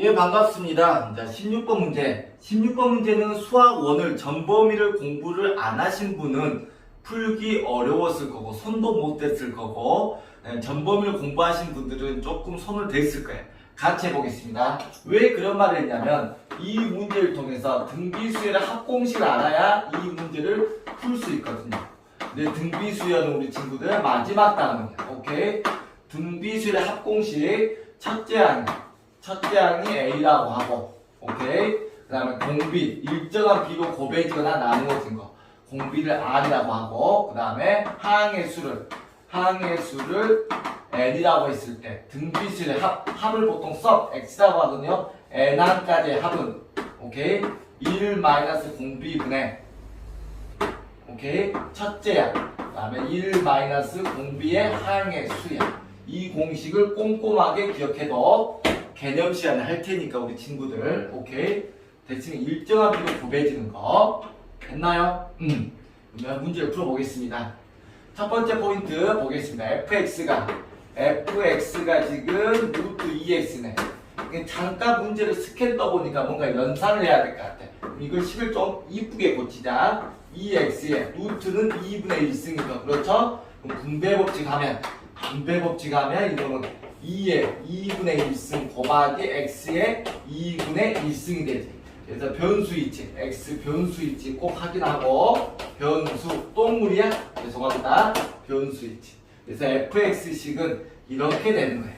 예, 반갑습니다. 자, 16번 문제. 16번 문제는 수학 원을 전범위를 공부를 안 하신 분은 풀기 어려웠을 거고, 손도 못 댔을 거고, 예, 전범위를 공부하신 분들은 조금 손을 댔을 거예요. 같이 해보겠습니다. 왜 그런 말을 했냐면, 이 문제를 통해서 등비수열의 합공식을 알아야 이 문제를 풀 수 있거든요. 근데 등비수열은 우리 친구들 마지막 단원이야. 오케이? 등비수열의 합공식 첫째 항 첫째 항이 A라고 하고. 오케이? 그 다음에 공비 일정한 비로 곱해지거나 나누어진 거. 공비를 R이라고 하고 그 다음에 항의 수를 항의 수를 N이라고 했을 때 등비수의 합 합을 보통 섭 X라고 하거든요. N항까지의 합은. 오케이? 1 마이너스 공비분의 오케이? 첫째 항 그다음에 1 마이너스 공비의 항의 수야. 이 공식을 꼼꼼하게 기억해도 개념 시간을 할 테니까 우리 친구들. 오케이? 대칭 일정한 비로 곱해지는 거. 됐나요? 음. 그러면 문제를 풀어보겠습니다. 첫 번째 포인트 보겠습니다. fx가. fx가 지금 루트 2x네. 이게 잠깐 문제를 스캔 떠보니까 뭔가 연산을 해야 될 것 같아. 이걸 식을 좀 이쁘게 고치자 2x에 루트는 2분의 1승이죠 그렇죠? 그럼 분배 법칙 하면 분배 법칙 하면 이거는 2의 2분의 1승 곱하기 x의 2분의 1승이 되지. 그래서 변수 있지. x 변수 있지. 꼭 확인하고 변수 똥물이야? 죄송합니다. 변수 있지. 그래서 fx식은 이렇게 되는 거예요.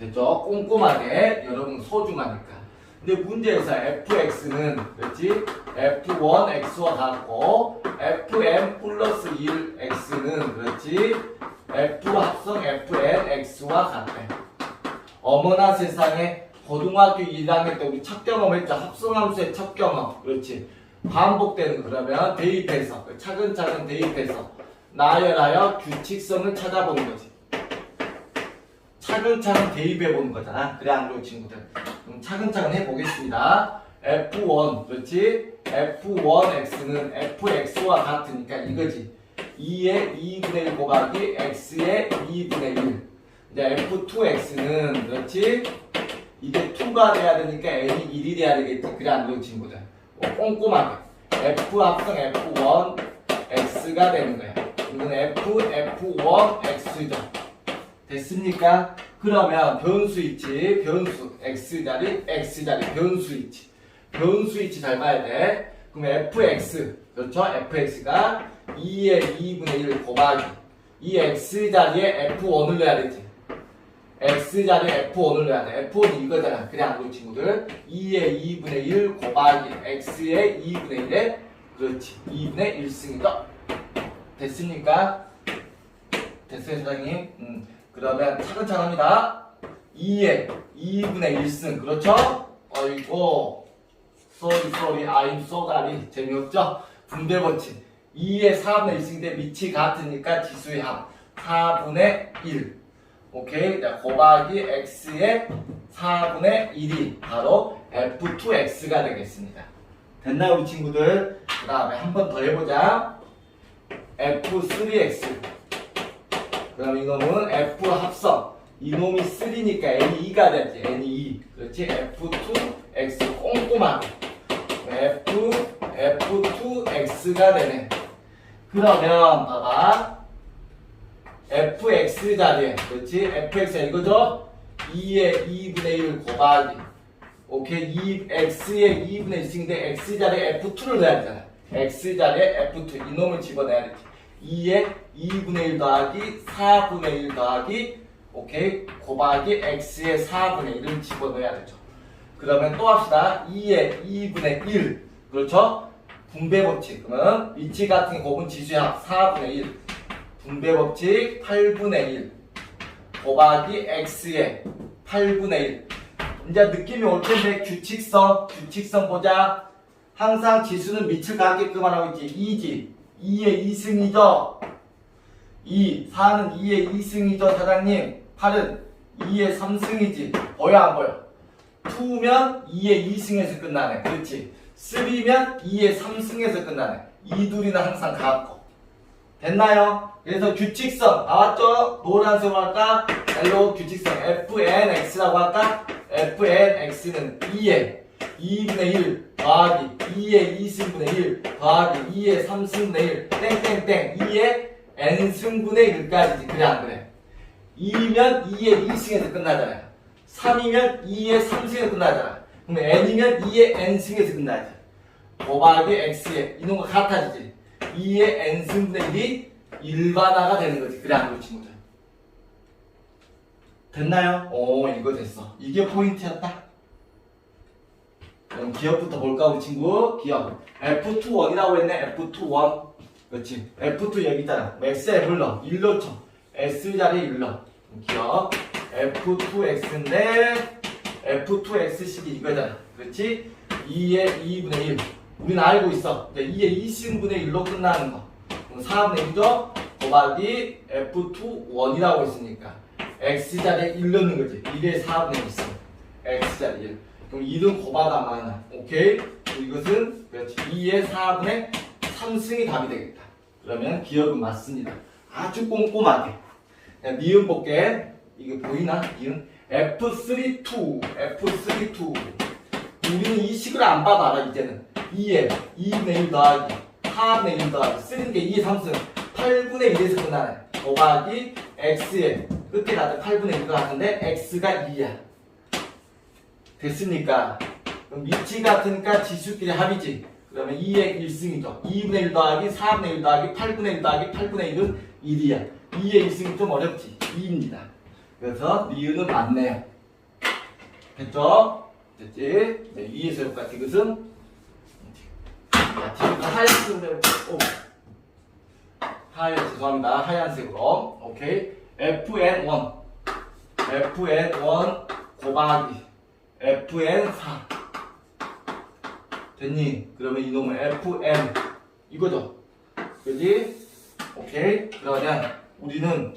됐죠? 꼼꼼하게 여러분 소중하니까. 근데 문제에서 fx는 그렇지? f1x와 같고 fm 플러스 1x는 그렇지? f 합성 fn x와 같대. 어머나 세상에 고등학교 1학년 때 우리 첫 경험했죠. 합성함수의 첫 경험. 그렇지. 반복되는 거. 그러면 대입해서 차근차근 대입해서 나열하여 규칙성을 찾아보는 거지. 차근차근 대입해 보는 거잖아. 그래 안 그래요 친구들? 차근차근 해보겠습니다. F1 그렇지? F1x는 fx와 같으니까 이거지. 2의 2분의 1 곱하기 x의 2분의 1. 이제 F2x는 그렇지? 이게 2가 돼야 되니까 n이 1이 돼야 되겠지. 그래 안 그래요 친구들? 어, 꼼꼼하게. F 합성 F1 x가 되는 거야. 이건 F F1 x죠. 됐습니까? 그러면 변수 있지 변수 x자리 x자리 변수 있지 변수 있지 잘 봐야 돼. 그럼 fx 그렇죠? Fx가 2의 2분의 1 곱하기. 이 x자리에 f1을 넣어야 되지. X자리에 f1을 넣어야 돼. F1이 이거잖아. 그래 안 그렇지 친구들? 2의 2분의 1 곱하기 x의 2분의 1에 그렇지. 2분의 1승이다 됐습니까? 됐어요 소장님? 음. 그러면 차근차근합니다. 2에 2분의 1승 그렇죠? 어이고 쏘리 쏘리 아임 쏘다리 재미없죠? 분배 법칙 2에 4분의 1승인데 밑이 같으니까 지수의 합 4분의 1 오케이 자 곱하기 x의 4분의 1이 바로 f2x가 되겠습니다. 됐나요 우리 친구들? 그 다음에 한 번 더 해보자 f3x 그럼 이놈은 F 합성. 이놈이 3니까 N이 2가 되지 N이 2 그렇지? F2X 꼼꼼하게. F F2X가 되네. 그러면 봐봐. FX 자리에 그렇지? FX 이거죠? 2의 2분의 1 곱하기 오케이? 2, X의 2분의 1인데 X 자리에 F2를 넣어야 되잖아. X 자리에 F2 이놈을 집어넣어야 되지 2에 2분의 1 더하기 4분의 1 더하기 오케이 곱하기 x의 4분의 1을 집어넣어야 되죠. 그러면 또 합시다. 2에 2분의 1 그렇죠? 분배 법칙. 그러면 위치 같은 곱은 지수의 합 4분의 1 분배 법칙 8분의 1 곱하기 x의 8분의 1 이제 느낌이 올 텐데 규칙성 규칙성 보자. 항상 지수는 밑을 가게끔 하라고 있지. 2지 2의 2승이죠. 2, 4는 2의 2승이죠, 사장님. 8은 2의 3승이지. 보여, 안 보여? 2면 2의 2승에서 끝나네. 그렇지. 3면 2의 3승에서 끝나네. 이 둘이는 항상 같고. 됐나요? 그래서 규칙성 나왔죠? 노란색으로 할까? 옐로우 규칙성 fnx라고 할까? fnx는 2의 2분의 1 더하기 2의 2승분의 1 더하기 2의 3승분의 1 땡땡땡. 2의 n승분의 1까지지 그래 안 그래? 2면 2의 2승에서 끝나잖아요. 3이면 2의 3승에서 끝나잖아. 그럼 n이면 2의 n승에서 끝나지. 곱하기 x에 이놈과 같아지지. 2의 n승분의 1이 일반화가 되는 거지. 그래 안 그래 친구들? 됐나요? 오 이거 됐어. 이게 포인트였다 그럼 기업부터 볼까 우리 친구? 기업 F21이라고 했네 F21 그렇지. F2 여기 있잖아. X에 불러 1로 쳐. S 자리에 1로 기업 F2X인데 F2X식이 이거잖아. 그렇지? 2의 2분의 1 우리는 알고 있어. 이제 2의 2승분의 1로 끝나는 거. 그럼 4분의 1죠? 곱하기 F21이라고 했으니까 X 자리에 1 넣는 거지. 1의 4분의 1 있어. X 자리에. 1 그럼 1은 곱하다 많아 오케이? 이것은 그렇지. 2의 4분의 3승이 답이 되겠다. 그러면 기억은 맞습니다. 아주 꼼꼼하게. 니은 볼게. 이게 보이나? 니은? F32 F32 우리는 이 식을 안 봐봐라 이제는. 2에 2분의 1 더하기 4분의 1 더하기. 쓰는 게 2의 3승. 8분의 1에서 끝나네. 곱하기 x에 끝에 가서 8분의 1과 같은데 x가 2야 됐습니까? 그럼 위치 같으니까 지수끼리 합이지. 그러면 2의 1승이죠. 2분의 1 더하기 4분의 1 더하기 8분의 1 더하기 8분의 1은 1이야. 2의 1승이 좀 어렵지. 2입니다. 그래서 니은은 맞네요. 됐죠? 됐지? 네, 위에서 여기까지 이것은? 자, 지금 하얀색으로 오. 하얀 죄송합니다. 하얀색으로. 오케이. Fn1 fn1 곱하기 fn4 됐니? 그러면 이놈은 fn 이거죠 그지? 오케이 그러면 우리는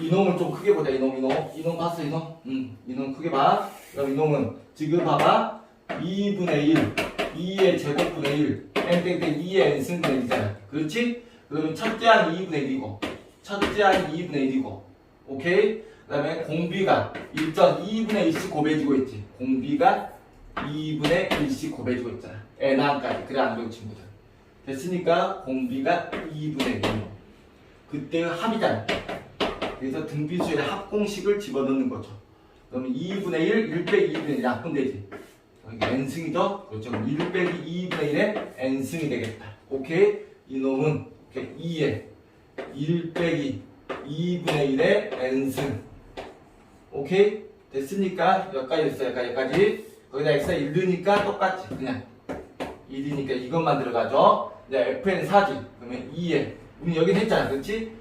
이놈을 좀 크게 보자 이놈 이놈 이놈 봤어 이놈? 응 이놈 크게 봐 그럼 이놈은 지금 봐봐 2분의 1 2의 제곱분의 1 땡땡땡 2의 n승분의 1이잖아 그렇지? 그러면 첫째 항이 2분의 1이고 첫째 항이 2분의 1이고 오케이? 그 다음에 공비가 1.2분의 1씩 곱해지고 있지 공비가 2분의 1씩 곱해지고 있잖아 n항까지 그래 안 돼요 친구들 됐으니까 공비가 2분의 1 그때의 합이잖아 그래서 등비수의 합공식을 집어넣는 거죠 그러면 2분의 1, 1 빼기 2분의 1 약분 되지 여기 n승이죠? 그렇죠. 1 빼기 2분의 1의 n승이 되겠다. 오케이? 이놈은 이렇게 2에 1 빼기 2분의 1의 n승. 오케이? 됐습니까? 여기까지 됐어요. 여기까지. 거기다 x가 1 넣으니까 똑같지. 그냥 1이니까 이것만 들어가죠. 이제 fn 4지. 그러면 2에 우리 여기 했잖아. 그렇지?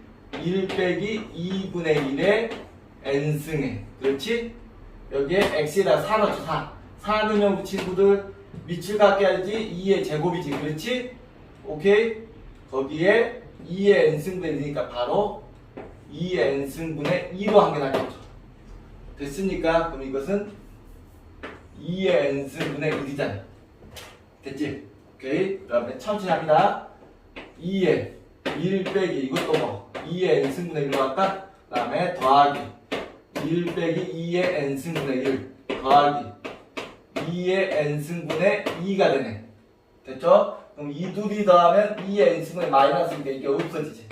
1 빼기 2분의 1의 n승에. 그렇지? 여기에 x에다 4 넣죠. 4. 4 넣으면 친구들 밑을 갖게 하지 2의 제곱이지 그렇지? 오케이? 거기에 2의 n승분의 1이니까 바로 2의 n승분의 2로 한개 나겠죠 됐습니까? 그럼 이것은 2의 n승분의 1이잖아 됐지? 오케이? 그 다음에 천천히 합니다 2의 1 빼기 이것도 뭐 2의 n승분의 1로 할까? 그 다음에 더하기 1 빼기 2의 n승분의 1 더하기 2의 n승분의 2가 되네. 됐죠? 그럼 이 둘이 더하면 2의 n승분의 마이너스니까 이게 없어지지.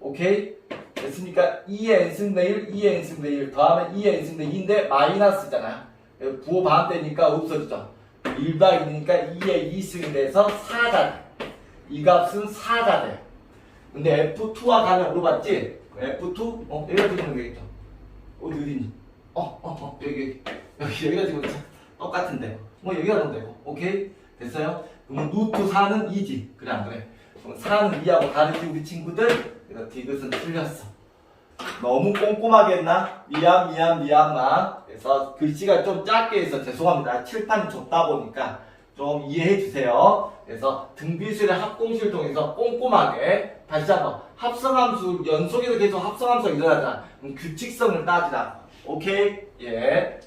오케이? 됐습니까? 2의 n승분의 1, 2의 n승분의 1 더하면 2의 n승분의 2인데 마이너스잖아. 부호 반대니까 없어지죠. 1 더하기 2니까 2의 2승이 돼서 4가 돼. 이 값은 4가 돼. 근데 F2와 가면 물어봤지? F2? 어, 여기다 찍으면 되겠죠. 어디 어디니? 어, 어, 어, 여기, 여기, 찍으면 돼. 똑같은데 뭐 여기다 넣으면 되고 오케이 됐어요? 그러면 루트 4는 2지 그래 안 그래? 그럼 4는 2하고 다르지 우리 친구들? 그래서 디귿은 틀렸어 너무 꼼꼼하게 했나? 미안 미안 미안 마. 그래서 글씨가 좀 작게 해서 죄송합니다. 칠판이 좁다 보니까 좀 이해해 주세요. 그래서 등비수의 합공식을 통해서 꼼꼼하게 다시 한번 합성함수 연속해서 계속 합성함수가 일어나잖아. 규칙성을 따지라. 오케이? 예